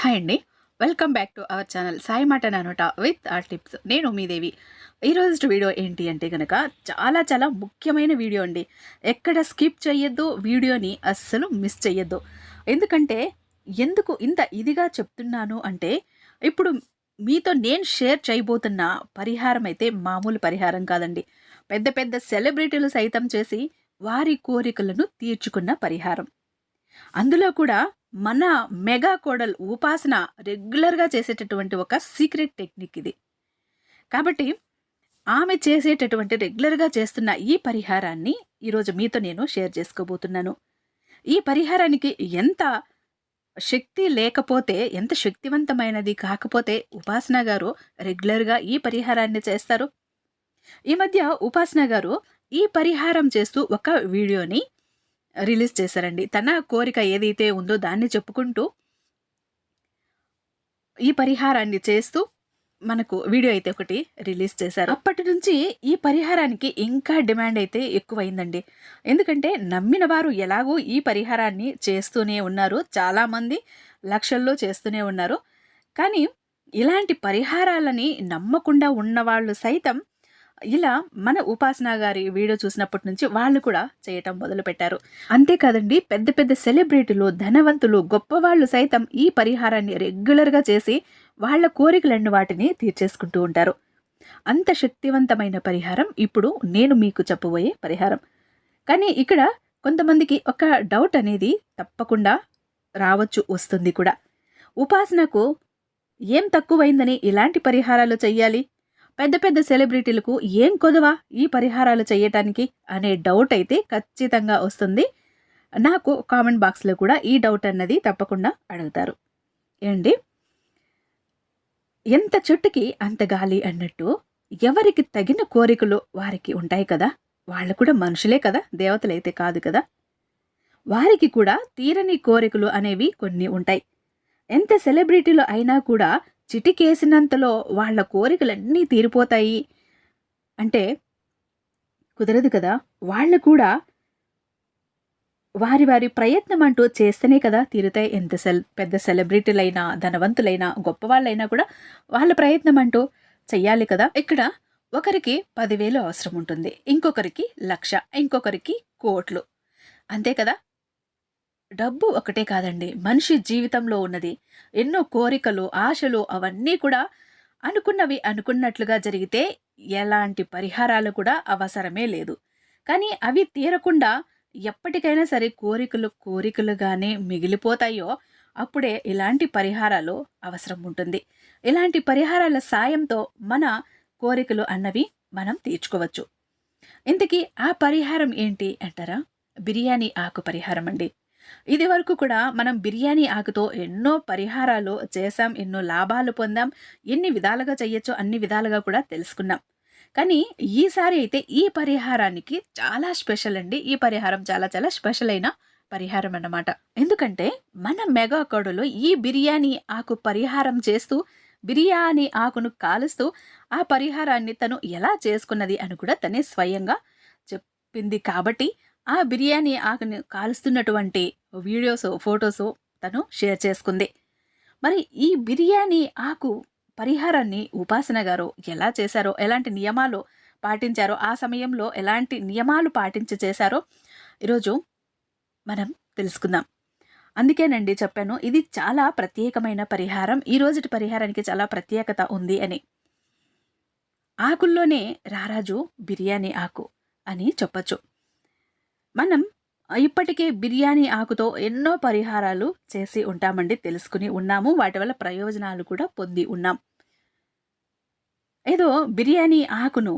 Hi అండి. Welcome back to our channel Sai మాట నానోట విత్ ఆర్ టిప్స్. నేను మీ దేవి. ఈరోజు వీడియో ఏంటి అంటే కనుక చాలా చాలా ముఖ్యమైన వీడియో అండి. ఎక్కడ స్కిప్ చేయొద్దు వీడియోని అస్సలు మిస్ చేయొద్దు ఎందుకంటే ఎందుకు ఇంత ఇదిగా చెప్తున్నాను అంటే ఇప్పుడు మీతో నేను షేర్ చేయబోతున్న పరిహారం అయితే మామూలు పరిహారం కాదండి. పెద్ద పెద్ద సెలబ్రిటీలు సైతం చేసి వారి కోరికలను తీర్చుకున్న పరిహారం. అందులో కూడా మన మెగా కోడల్ ఉపాసన రెగ్యులర్గా చేసేటటువంటి ఒక సీక్రెట్ టెక్నిక్ ఇది. కాబట్టి ఆమె చేసేటటువంటి రెగ్యులర్గా చేస్తున్న ఈ పరిహారాన్ని ఈరోజు మీతో నేను షేర్ చేసుకోబోతున్నాను. ఈ పరిహారానికి ఎంత శక్తి లేకపోతే ఎంత శక్తివంతమైనది కాకపోతే ఉపాసన గారు రెగ్యులర్గా ఈ పరిహారాన్ని చేస్తారు. ఈ మధ్య ఉపాసన గారు ఈ పరిహారం చేస్తూ ఒక వీడియోని రిలీజ్ చేశారండి. తన కోరిక ఏదైతే ఉందో దాన్ని చెప్పుకుంటూ ఈ పరిహారాన్ని చేస్తూ మనకు వీడియో అయితే ఒకటి రిలీజ్ చేశారు. అప్పటి నుంచి ఈ పరిహారానికి ఇంకా డిమాండ్ అయితే ఎక్కువైందండి. ఎందుకంటే నమ్మిన వారు ఎలాగో ఈ పరిహారాన్ని చేస్తూనే ఉన్నారు. చాలామంది లక్షల్లో చేస్తూనే ఉన్నారు. కానీ ఇలాంటి పరిహారాలని నమ్మకుండా ఉన్నవాళ్ళు సైతం ఇలా మన ఉపాసన గారి వీడియో చూసినప్పటి నుంచి వాళ్ళు కూడా చేయటం మొదలు పెట్టారు అంతేకాదండి పెద్ద పెద్ద సెలబ్రిటీలు ధనవంతులు గొప్పవాళ్ళు సైతం ఈ పరిహారాన్ని రెగ్యులర్గా చేసి వాళ్ళ కోరికలన్నీ వాటిని తీర్చేసుకుంటూ ఉంటారు. అంత శక్తివంతమైన పరిహారం ఇప్పుడు నేను మీకు చెప్పబోయే పరిహారం. కానీ ఇక్కడ కొంతమందికి ఒక డౌట్ అనేది తప్పకుండా రావచ్చు వస్తుంది కూడా. ఉపాసనకు ఏం తక్కువైందని ఇలాంటి పరిహారాలు చెయ్యాలి? పెద్ద పెద్ద సెలబ్రిటీలకు ఏం కొదవా ఈ పరిహారాలు చేయటానికి అనే డౌట్ అయితే ఖచ్చితంగా వస్తుంది. నాకు కామెంట్ బాక్స్లో కూడా ఈ డౌట్ అన్నది తప్పకుండా అడుగుతారు. ఏంటి? ఎంత చెట్టుకి అంత గాలి అన్నట్టు ఎవరికి తగిన కోరికలు వారికి ఉంటాయి కదా? వాళ్ళు కూడా మనుషులే కదా దేవతలైతే కాదు కదా? వారికి కూడా తీరని కోరికలు అనేవి కొన్ని ఉంటాయి. ఎంత సెలబ్రిటీలు అయినా కూడా చిటికేసినంతలో వాళ్ళ కోరికలన్నీ తీరిపోతాయి. అంటే కుదరదు కదా. వాళ్ళు కూడా వారి వారి ప్రయత్నం అంటూ చేస్తేనే కదా తీరుతాయి. ఎంత సెల్ పెద్ద సెలబ్రిటీలైనా ధనవంతులైనా గొప్పవాళ్ళైనా కూడా వాళ్ళ ప్రయత్నం అంటూ చెయ్యాలి కదా. ఇక్కడ ఒకరికి పదివేలు అవసరం ఉంటుంది. ఇంకొకరికి లక్ష ఇంకొకరికి కోట్లు. అంతే కదా. డబ్బు ఒకటే కాదండి. మనిషి జీవితంలో ఉన్నది. ఎన్నో కోరికలు ఆశలు అవన్నీ కూడా అనుకున్నవి అనుకున్నట్లుగా జరిగితే ఎలాంటి పరిహారాలు కూడా అవసరమే లేదు. కానీ అవి తీరకుండా ఎప్పటికైనా సరే కోరికలు కోరికలుగానే మిగిలిపోతాయో అప్పుడే ఇలాంటి పరిహారాలు అవసరం ఉంటుంది. ఇలాంటి పరిహారాల సాయంతో మన కోరికలు అన్నవి మనం తీర్చుకోవచ్చు. ఇంతకీ ఆ పరిహారం ఏంటి అంటారా? బిర్యానీ ఆకు పరిహారం అండి. ఇది వరకు కూడా మనం బిర్యానీ ఆకుతో ఎన్నో పరిహారాలు చేసాం ఎన్నో లాభాలు పొందాం ఎన్ని విధాలుగా చేయొచ్చో అన్ని విధాలుగా కూడా తెలుసుకున్నాం. కానీ ఈసారి అయితే ఈ పరిహారానికి చాలా స్పెషల్ అండి. ఈ పరిహారం చాలా చాలా స్పెషల్ అయిన పరిహారం అన్నమాట. ఎందుకంటే మన మెగా కొడులో ఈ బిర్యానీ ఆకు పరిహారం చేస్తూ బిర్యానీ ఆకును కాలుస్తూ ఆ పరిహారాన్ని తను ఎలా చేసుకున్నది అని కూడా తనే స్వయంగా చెప్పింది. కాబట్టి ఆ బిర్యానీ ఆకుని కాలుస్తున్నటువంటి వీడియోస్ ఫొటోస్ తను షేర్ చేసుకుంది. మరి ఈ బిర్యానీ ఆకు పరిహారాన్ని ఉపాసన గారు ఎలా చేశారో ఎలాంటి నియమాలు పాటించారో ఆ సమయంలో ఎలాంటి నియమాలు పాటించి చేశారో ఈరోజు మనం తెలుసుకుందాం. అందుకేనండి చెప్పాను ఇది చాలా ప్రత్యేకమైన పరిహారం. ఈ రోజుటి పరిహారానికి చాలా ప్రత్యేకత ఉంది అని. ఆకుల్లోనే రారాజు బిర్యానీ ఆకు అని చెప్పచ్చు. మనం ఇప్పటికే బిర్యానీ ఆకుతో ఎన్నో పరిహారాలు చేసి ఉంటామండి తెలుసుకుని ఉన్నాము. వాటి వల్ల ప్రయోజనాలు కూడా పొంది ఉన్నాం. ఏదో బిర్యానీ ఆకును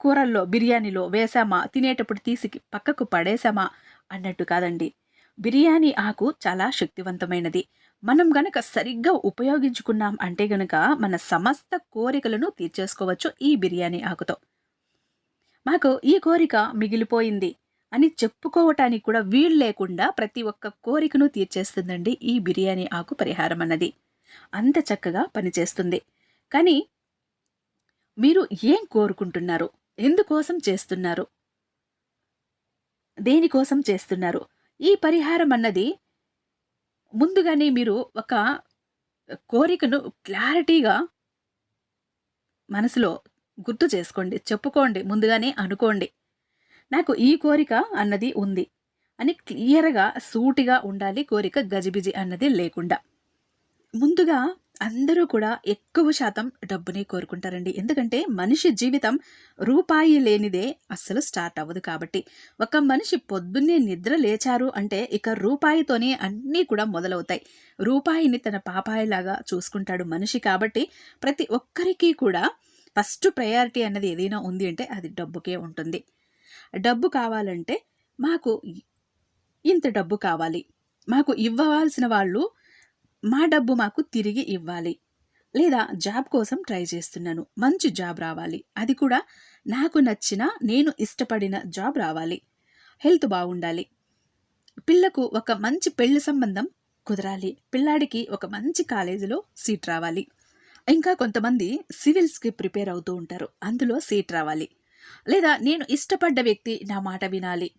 కూరల్లో బిర్యానీలో వేసామా తినేటప్పుడు తీసి పక్కకు పడేసామా అన్నట్టు కాదండి. బిర్యానీ ఆకు చాలా శక్తివంతమైనది. మనం గనక సరిగ్గా ఉపయోగించుకున్నాం అంటే గనక మన సమస్త కోరికలను తీర్చేసుకోవచ్చు ఈ బిర్యానీ ఆకుతో. మాకు ఈ కోరిక మిగిలిపోయింది. అని చెప్పుకోవటానికి కూడా వీలు లేకుండా ప్రతి ఒక్క కోరికను తీర్చేస్తుందండి ఈ బిర్యానీ ఆకు పరిహారం అన్నది. అంత చక్కగా పనిచేస్తుంది. కానీ మీరు ఏం కోరుకుంటున్నారు? ఎందుకోసం చేస్తున్నారు? దేనికోసం చేస్తున్నారు? ఈ పరిహారం అన్నది ముందుగానే మీరు ఒక కోరికను క్లారిటీగా మనసులో గుర్తు చేసుకోండి చెప్పుకోండి ముందుగానే అనుకోండి. నాకు ఈ కోరిక అన్నది ఉంది. అని క్లియర్గా సూటిగా ఉండాలి కోరిక గజిబిజి అన్నది లేకుండా. ముందుగా అందరూ కూడా ఎక్కువ శాతం డబ్బుని కోరుకుంటారండి. ఎందుకంటే మనిషి జీవితం రూపాయి లేనిదే అస్సలు స్టార్ట్ అవ్వదు కాబట్టి. ఒక మనిషి పొద్దున్నే నిద్ర లేచారు అంటే ఇక రూపాయితోనే అన్నీ కూడా మొదలవుతాయి. రూపాయిని తన పాపాయిలాగా చూసుకుంటాడు మనిషి కాబట్టి ప్రతి ఒక్కరికి కూడా ఫస్ట్ ప్రయారిటీ అన్నది ఏదైనా ఉంది అంటే అది డబ్బుకే ఉంటుంది. డబ్బు కావాలంటే మాకు ఇంత డబ్బు కావాలి. మాకు ఇవ్వవలసిన వాళ్ళు మా డబ్బు మాకు తిరిగి ఇవ్వాలి. లేదా జాబ్ కోసం ట్రై చేస్తున్నాను. మంచి జాబ్ రావాలి. అది కూడా నాకు నచ్చిన నేను ఇష్టపడిన జాబ్ రావాలి. హెల్త్ బాగుండాలి. పిల్లకు ఒక మంచి పెళ్ళి సంబంధం కుదరాలి. పిల్లాడికి ఒక మంచి కాలేజీలో సీట్ రావాలి. ఇంకా కొంతమంది సివిల్స్కి ప్రిపేర్ అవుతూ ఉంటారు. అందులో సీట్ రావాలి. లేదా నేను ఇష్టపడ్డ వ్యక్తి నా మాట వినాలి.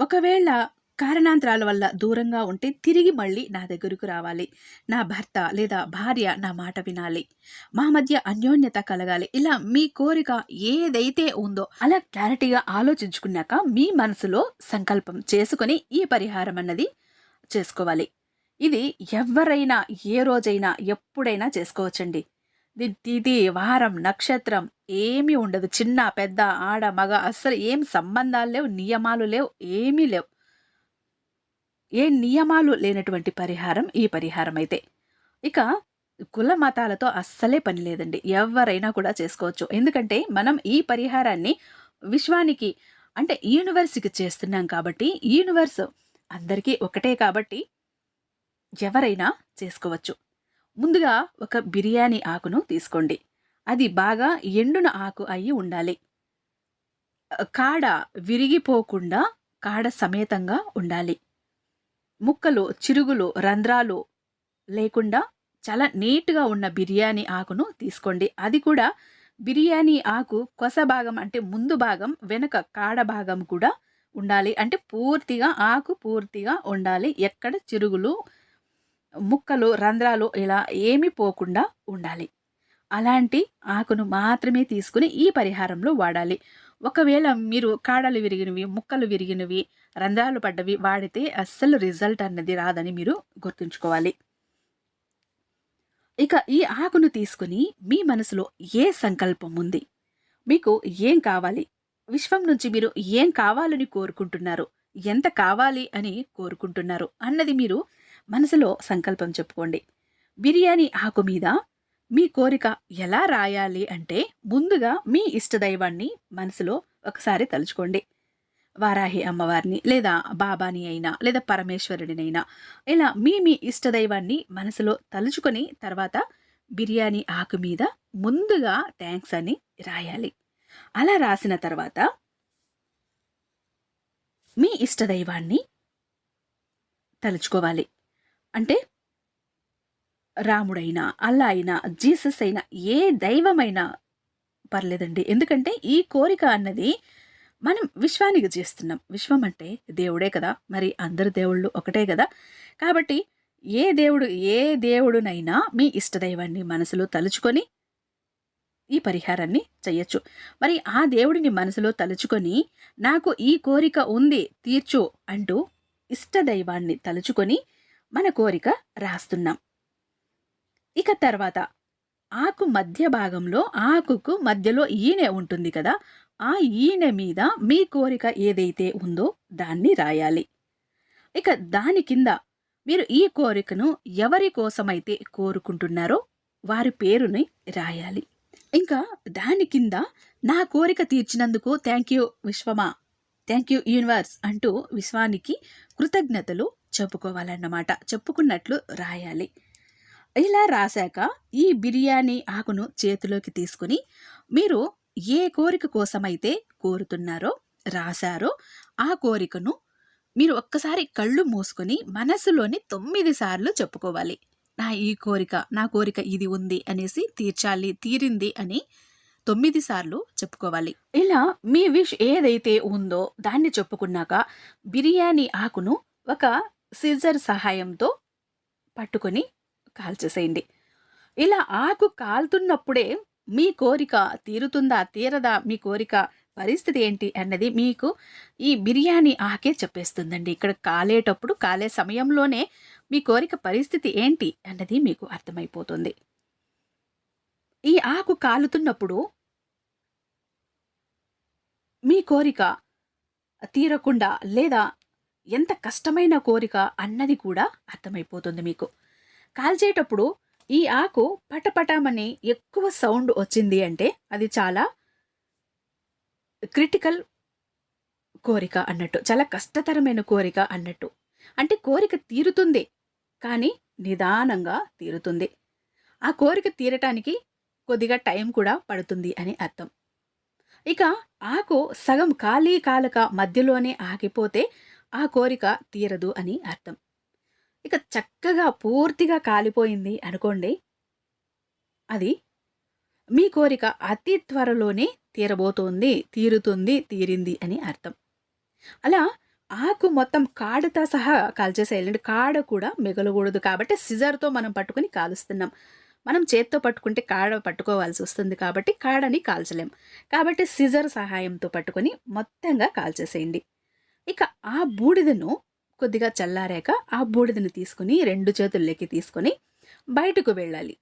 ఒకవేళ కారణాంతరాల వల్ల దూరంగా ఉంటే తిరిగి మళ్ళీ నా దగ్గరకు రావాలి. నా భర్త లేదా భార్య నా మాట వినాలి. మా మధ్య అన్యోన్యత కలగాలి. ఇలా మీ కోరిక ఏదైతే ఉందో అలా క్లారిటీగా ఆలోచించుకున్నాక మీ మనసులో సంకల్పం చేసుకుని ఈ పరిహారం అన్నది చేసుకోవాలి. ఇది ఎవరైనా ఏ రోజైనా ఎప్పుడైనా చేసుకోవచ్చండి. తిథి వారం నక్షత్రం ఏమీ ఉండదు. చిన్న పెద్ద ఆడ మగ అస్సలు ఏం సంబంధాలు లేవు నియమాలు లేవు ఏమీ లేవు. ఏ నియమాలు లేనటువంటి పరిహారం ఈ పరిహారం అయితే. ఇక కుల మతాలతో అస్సలే పని లేదండి. ఎవరైనా కూడా చేసుకోవచ్చు. ఎందుకంటే మనం ఈ పరిహారాన్ని విశ్వానికి అంటే యూనివర్స్కి చేస్తున్నాం కాబట్టి యూనివర్స్ అందరికీ ఒకటే కాబట్టి ఎవరైనా చేసుకోవచ్చు. ముందుగా ఒక బిర్యానీ ఆకును తీసుకోండి. అది బాగా ఎండున ఆకు అయి ఉండాలి. కాడ విరిగిపోకుండా కాడ సమేతంగా ఉండాలి. ముక్కలు చిరుగులు రంధ్రాలు లేకుండా చాలా నీట్గా ఉన్న బిర్యానీ ఆకును తీసుకోండి. అది కూడా బిర్యానీ ఆకు కొస భాగం అంటే ముందు భాగం వెనక కాడ భాగం కూడా ఉండాలి. అంటే పూర్తిగా ఆకు పూర్తిగా ఉండాలి. ఎక్కడ చిరుగులు ముక్కలు రంధ్రాలు ఇలా ఏమి పోకుండా ఉండాలి. అలాంటి ఆకును మాత్రమే తీసుకుని ఈ పరిహారంలో వాడాలి. ఒకవేళ మీరు కాడలు విరిగినవి ముక్కలు విరిగినవి రంధ్రాలు పడ్డవి వాడితే అస్సలు రిజల్ట్ అన్నది రాదని మీరు గుర్తుంచుకోవాలి. ఇక ఈ ఆకును తీసుకుని మీ మనసులో ఏ సంకల్పం ఉంది? మీకు ఏం కావాలి? విశ్వం నుంచి మీరు ఏం కావాలని కోరుకుంటున్నారు? ఎంత కావాలి అని కోరుకుంటున్నారు? అన్నది మీరు మనసులో సంకల్పం చెప్పుకోండి. బిర్యానీ ఆకు మీద మీ కోరిక ఎలా రాయాలి అంటే ముందుగా మీ ఇష్టదైవాన్ని మనసులో ఒకసారి తలుచుకోండి. వారాహి అమ్మవారిని లేదా బాబాని అయినా లేదా పరమేశ్వరుడినైనా ఇలా మీ మీ ఇష్టదైవాన్ని మనసులో తలుచుకొని తర్వాత బిర్యానీ ఆకు మీద ముందుగా థ్యాంక్స్ అని రాయాలి. అలా రాసిన తర్వాత మీ ఇష్టదైవాన్ని తలుచుకోవాలి. అంటే రాముడైనా అల్లా అయినా జీసస్ అయినా ఏ దైవమైనా పర్లేదండి. ఎందుకంటే ఈ కోరిక అన్నది మనం విశ్వానికి చేస్తున్నాం. విశ్వం అంటే దేవుడే కదా. మరి అందరు దేవుళ్ళు ఒకటే కదా. కాబట్టి ఏ దేవుడు ఏ దేవుడునైనా మీ ఇష్టదైవాన్ని మనసులో తలుచుకొని ఈ పరిహారాన్ని చెయ్యొచ్చు. మరి ఆ దేవుడిని మనసులో తలుచుకొని నాకు ఈ కోరిక ఉంది తీర్చు అంటూ ఇష్టదైవాన్ని తలుచుకొని మన కోరిక రాస్తున్నాం. ఇక తర్వాత ఆకు మధ్య భాగంలో ఆకుకు మధ్యలో ఈనె ఉంటుంది కదా ఆ ఈనె మీద మీ కోరిక ఏదైతే ఉందో దాన్ని రాయాలి. ఇక దాని కింద మీరు ఈ కోరికను ఎవరి కోసమైతే కోరుకుంటున్నారో వారి పేరుని రాయాలి. ఇంకా దాని కింద నా కోరిక తీర్చినందుకు థ్యాంక్ యూ విశ్వమా థ్యాంక్ యూ యూనివర్స్ అంటూ విశ్వానికి కృతజ్ఞతలు చెప్పుకోవాలన్నమాట. చెప్పుకున్నట్లు రాయాలి. ఇలా రాశాక ఈ బిర్యానీ ఆకును చేతిలోకి తీసుకుని మీరు ఏ కోరిక కోసమైతే కోరుతున్నారో రాశారో ఆ కోరికను మీరు ఒక్కసారి కళ్ళు మూసుకొని మనసులోని తొమ్మిది సార్లు చెప్పుకోవాలి. నా ఈ కోరిక నా కోరిక ఇది ఉంది అనేసి తీర్చాలి తీరింది అని తొమ్మిది సార్లు చెప్పుకోవాలి. ఇలా మీ విష్ ఏదైతే ఉందో దాన్ని చెప్పుకున్నాక బిర్యానీ ఆకును ఒక సిజర్ సహాయంతో పట్టుకొని కాల్చేసేయండి. ఇలా ఆకు కాలుతున్నప్పుడే మీ కోరిక తీరుతుందా తీరదా మీ కోరిక పరిస్థితి ఏంటి అన్నది మీకు ఈ బిర్యానీ ఆకే చెప్పేస్తుందండి. ఇక్కడ కాలేటప్పుడు కాలే సమయంలోనే మీ కోరిక పరిస్థితి ఏంటి అన్నది మీకు అర్థమైపోతుంది. ఈ ఆకు కాలుతున్నప్పుడు మీ కోరిక తీరకుండా లేదా ఎంత కష్టమైన కోరిక అన్నది కూడా అర్థమైపోతుంది మీకు. కాల్చేటప్పుడు ఈ ఆకు పటపటమని ఎక్కువ సౌండ్ వచ్చింది అంటే అది చాలా క్రిటికల్ కోరిక అన్నట్టు చాలా కష్టతరమైన కోరిక అన్నట్టు. అంటే కోరిక తీరుతుంది కానీ నిదానంగా తీరుతుంది. ఆ కోరిక తీరటానికి కొద్దిగా టైం కూడా పడుతుంది అని అర్థం. ఇక ఆకు సగం ఖాళీ కాలక మధ్యలోనే ఆగిపోతే ఆ కోరిక తీరదు అని అర్థం. ఇక చక్కగా పూర్తిగా కాలిపోయింది అనుకోండి. అది మీ కోరిక అతి త్వరలోనే తీరబోతోంది తీరుతుంది తీరింది అని అర్థం. అలా ఆకు మొత్తం కాడతో సహా కాల్చేసేయాలండి కాడ కూడా మిగలకూడదు కాబట్టి సిజర్తో మనం పట్టుకుని కాలుస్తున్నాం. మనం చేత్తో పట్టుకుంటే కాడ పట్టుకోవాల్సి వస్తుంది కాబట్టి కాడని కాల్చలేం. కాబట్టి సిజర్ సహాయంతో పట్టుకొని మొత్తంగా కాల్చేసేయండి. ఇక ఆ బూడిదను కొద్దిగా చల్లారాక ఆ బూడిదను తీసుకుని రెండు చేతుల్లోకి తీసుకొని బయటకు వెళ్ళాలి.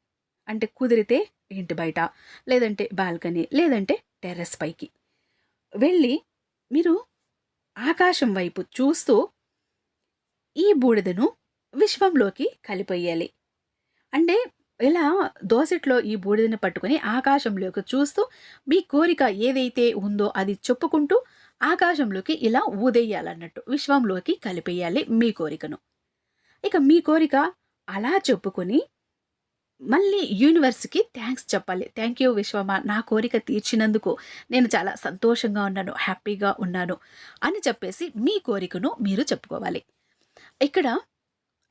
అంటే కుదిరితే ఇంటి బయట? లేదంటే బాల్కనీ? లేదంటే టెర్రస్ పైకి. వెళ్ళి మీరు ఆకాశం వైపు చూస్తూ ఈ బూడిదను విశ్వంలోకి కలిపేయాలి. అంటే ఇలా దోసెట్లో ఈ బూడిదను పట్టుకొని ఆకాశంలోకి చూస్తూ మీ కోరిక ఏదైతే ఉందో అది చెప్పుకుంటూ ఆకాశంలోకి ఇలా ఊదేయాలన్నట్టు విశ్వంలోకి కలిపేయాలి మీ కోరికను. ఇక మీ కోరిక అలా చెప్పుకొని మళ్ళీ యూనివర్స్కి థ్యాంక్స్ చెప్పాలి. థ్యాంక్ యూ విశ్వమా నా కోరిక తీర్చినందుకు నేను చాలా సంతోషంగా ఉన్నాను హ్యాపీగా ఉన్నాను అని చెప్పేసి మీ కోరికను మీరు చెప్పుకోవాలి. ఇక్కడ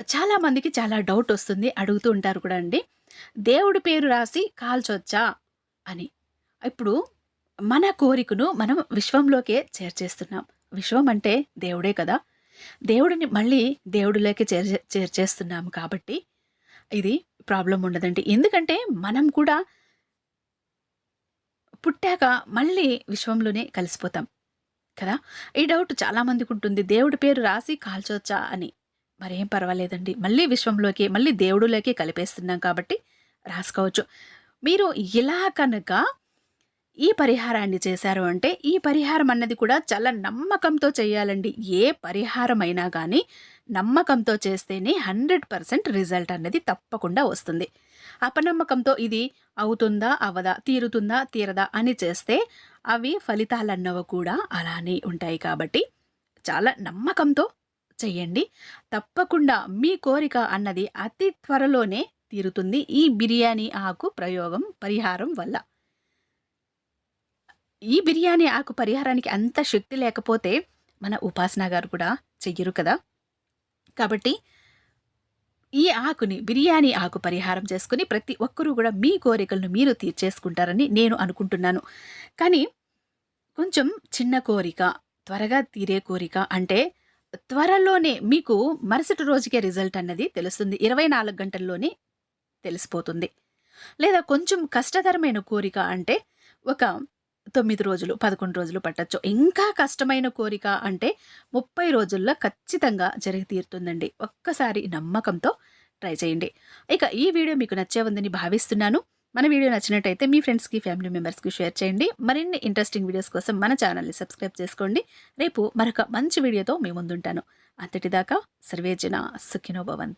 చాలామందికి చాలా డౌట్ వస్తుంది అడుగుతూ ఉంటారు కూడా అండి. దేవుడి పేరు రాసి కాల్చొచ్చా? అని. ఇప్పుడు మన కోరికను మనం విశ్వంలోకే చేర్చేస్తున్నాం. విశ్వం అంటే దేవుడే కదా. దేవుడిని మళ్ళీ దేవుడిలోకి చేర్చే చేర్చేస్తున్నాము కాబట్టి ఇది ప్రాబ్లం ఉండదండి. ఎందుకంటే మనం కూడా పుట్టాక మళ్ళీ విశ్వంలోనే కలిసిపోతాం కదా. ఈ డౌట్ చాలామందికి ఉంటుంది. దేవుడి పేరు రాసి కాల్చొచ్చా అని. మరేం పర్వాలేదండి. మళ్ళీ విశ్వంలోకి మళ్ళీ దేవుడులోకి కలిపేస్తున్నాం కాబట్టి రాసుకోవచ్చు. మీరు ఇలా కనుక ఈ పరిహారాన్ని చేశారు అంటే ఈ పరిహారం అన్నది కూడా చాలా నమ్మకంతో చేయాలండి. ఏ పరిహారం అయినా కానీ నమ్మకంతో చేస్తేనే హండ్రెడ్ పర్సెంట్ రిజల్ట్ అనేది తప్పకుండా వస్తుంది. అపనమ్మకంతో ఇది అవుతుందా అవదా తీరుతుందా తీరదా అని చేస్తే అవి ఫలితాలన్నవి కూడా అలానే ఉంటాయి కాబట్టి చాలా నమ్మకంతో చెయ్యండి. తప్పకుండా మీ కోరిక అన్నది అతి త్వరలోనే తీరుతుంది. ఈ బిర్యానీ ఆకు ప్రయోగం పరిహారం వల్ల. ఈ బిర్యానీ ఆకు పరిహారానికి అంత శక్తి లేకపోతే మన ఉపాసన గారు కూడా చెయ్యరు కదా. కాబట్టి ఈ ఆకుని బిర్యానీ ఆకు పరిహారం చేసుకుని ప్రతి ఒక్కరూ కూడా మీ కోరికలను మీరు తీర్చేసుకుంటారని నేను అనుకుంటున్నాను. కానీ కొంచెం చిన్న కోరిక త్వరగా తీరే కోరిక అంటే త్వరలోనే మీకు మరుసటి రోజుకే రిజల్ట్ అన్నది తెలుస్తుంది. ఇరవై నాలుగు గంటల్లోనే తెలిసిపోతుంది. లేదా కొంచెం కష్టతరమైన కోరిక అంటే ఒక తొమ్మిది రోజులు పదకొండు రోజులు పట్టచ్చు. ఇంకా కష్టమైన కోరిక అంటే ముప్పై రోజుల్లో ఖచ్చితంగా జరిగి తీరుతుందండి. ఒక్కసారి నమ్మకంతో ట్రై చేయండి. ఇక ఈ వీడియో మీకు నచ్చే ఉందని భావిస్తున్నాను. మన వీడియో నచ్చినట్టయితే మీ ఫ్రెండ్స్కి ఫ్యామిలీ మెంబర్స్కి షేర్ చేయండి. మరిన్ని ఇంట్రెస్టింగ్ వీడియోస్ కోసం మన ఛానల్ని సబ్స్క్రైబ్ చేసుకోండి. రేపు మరొక మంచి వీడియోతో మీ ముందుంటాను. అంతటిదాకా సర్వేజన సుఖినోభవంత్